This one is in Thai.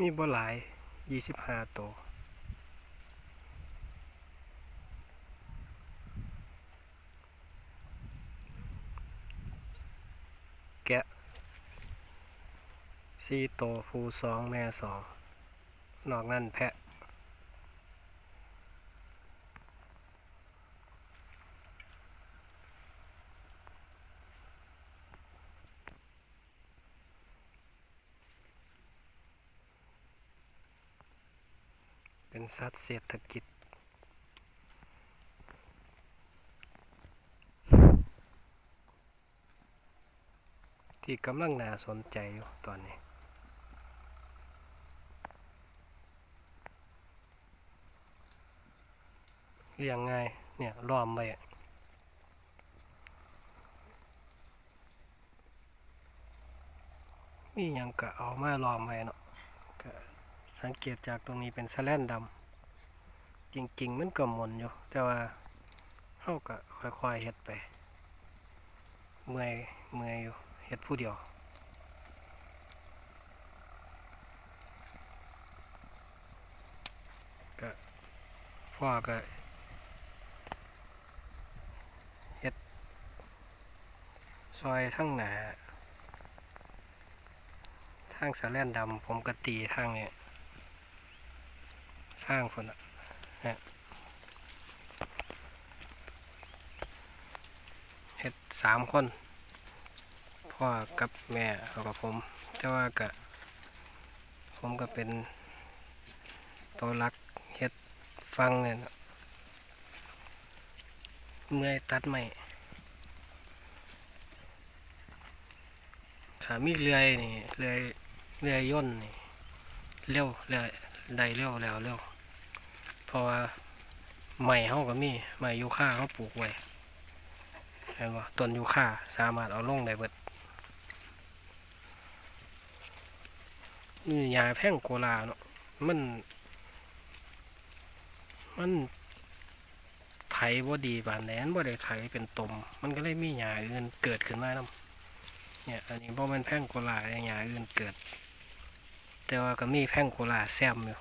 มีบ่หลายยี่สิบห้าตัวแกะสี่ตัวฟูสองแม่สองนอกนั่นแพะ เป็นสัตว์เศรษฐกิจที่กำลังน่าสนใจอยู่ตอนนี้เลี้ยงง่ายเนี่ยล้อมไว้มียังก็เอามาล้อมไว้เนาะ สังเกตจากตรงนี้เป็นสแลนดำจริงๆ มันก็มนอยู่ แต่ว่าเฮาก็ค่อยๆเฮ็ดไป เมื่อยเมื่อยอยู่เฮ็ดผู้เดียวก็พ่อก็เฮ็ดซอยทั้งหนาทางสะแลนดำผมก็ตีทางเนี้ ทางคนอะฮะเฮ็ดสามคน พ่อกับแม่แล้วก็ผม แต่ว่าก็ผมก็เป็นตัวรักเฮ็ดฟังเนี่ยนะเมื่อยตัดไม่ขามีเลื่อยนี่เลื่อยเลื่อยย่นนี่เร็วเลื่อยได้เร็วแล้วเร็วเพ ราะว่าไม้เฮาก็มีไม้ยูคาเฮาปลูกไว้เห็นบ่ต้นยูคาสามารถเอาลงได้เบิดนี่ยาแพงโกลาเนาะมัน มันไถบ่ดีบานแหนนบ่ได้ไถเป็นตม มันก็เลยมีหญ้าอื่นเกิดขึ้นมานํเนี่ย อันนี้บ่แม่นแพงโกลาหญ้าอื่นเกิด แต่ว่าก็มีแพงโกลาแซมอยู่